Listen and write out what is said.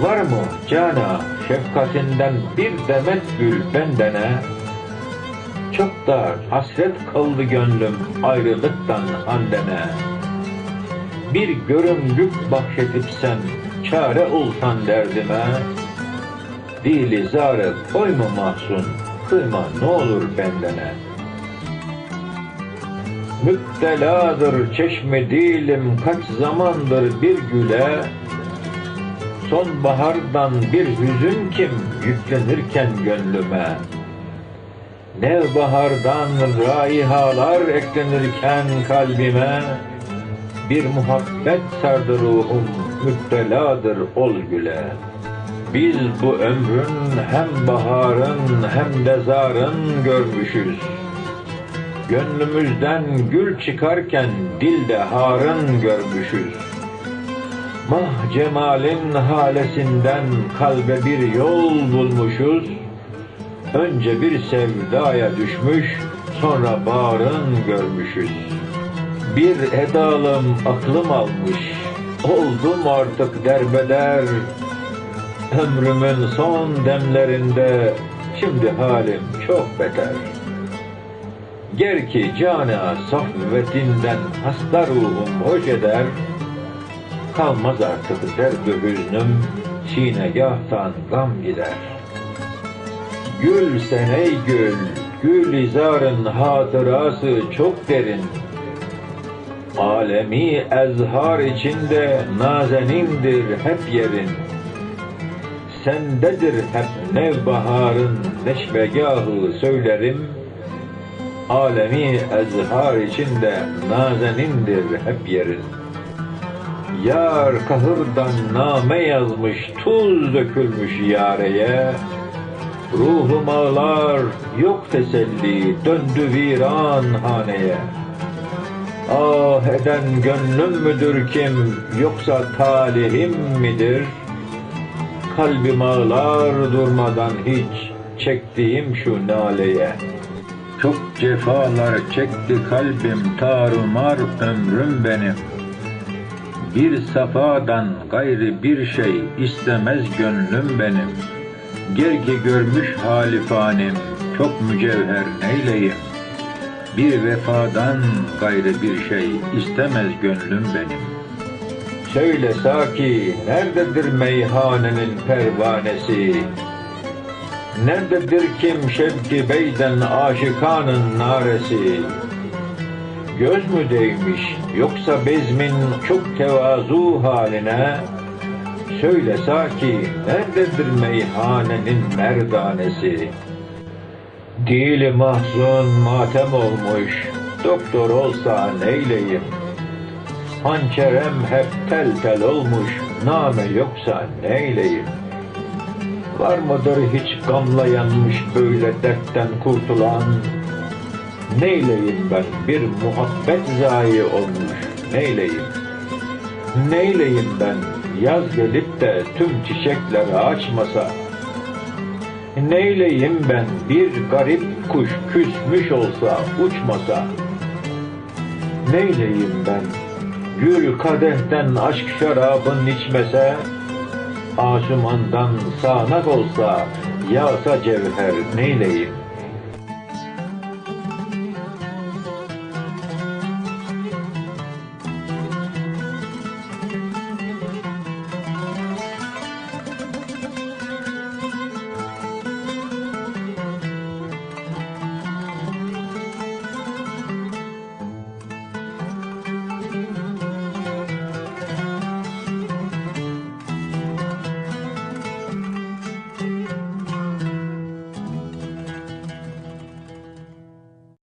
Var mı cana şefkatinden bir demet gül bendene? Çok da hasret kaldı gönlüm ayrılıktan andene. Bir görümlük bahşedip sen çare olsan derdime. Dili zarı koyma mahzun, kıyma ne olur bendene. Müpteladır çeşme dilim kaç zamandır bir güle. Sonbahardan bir hüzün kim yüklenirken gönlüme. Nevbahardan raihalar eklenirken kalbime. Bir muhabbet sardı ruhum müpteladır ol güle. Biz bu ömrün hem baharın hem de zarın görmüşüz. Gönlümüzden gül çıkarken dilde harın görmüşüz. Mah cemalin halesinden kalbe bir yol bulmuşuz. Önce bir sevdaya düşmüş, sonra bağrın görmüşüz. Bir edalım aklım almış, oldum artık derbeder. Ömrümün son demlerinde şimdi halim çok beter. Ger ki cana safvetinden hasta ruhum hoş eder. Kalmaz artık derdü hüznüm, sinegahtan gam gider. Gül sen ey gül, gül izarın hatırası çok derin. Alemi ezhar içinde nazenindir hep yerin. Sendedir hep nevbaharın neşvegahı söylerim. Alemi ezhar içinde nazenindir hep yerin. Yar kahırdan name yazmış, tuz dökülmüş yareye. Ruhum ağlar, yok teselli, döndü viran haneye. Ah eden gönlüm müdür kim, yoksa talihim midir? Kalbim ağlar durmadan hiç, çektiğim şu naleye. Çok cefalar çekti kalbim, tarumar ömrüm benim. Bir safadan gayri bir şey istemez gönlüm benim. Gergi görmüş halifanim, çok mücevher neyleyim. Bir vefadan gayrı bir şey istemez gönlüm benim. Söyle Saki, nerededir meyhanenin pervanesi? Nerededir kim Şevki Bey'den aşıkanın naresi? Göz mü değmiş yoksa bezmin çok tevazu haline? Söyle Saki, nerededir meyhanenin merdanesi? Dili mahzun matem olmuş, doktor olsa neyleyim? Hançerem hep tel tel olmuş, name yoksa neyleyim? Var mıdır hiç gamla yanmış böyle dertten kurtulan? Neyleyim ben bir muhabbet zayi olmuş, neyleyim? Neyleyim ben yaz gelip de tüm çiçekleri açmasa? Neyleyim ben bir garip kuş küsmüş olsa uçmasa? Neyleyim ben gül kadehten aşk şarabın içmese? Asumandan sağanak olsa yağsa cevher neyleyim?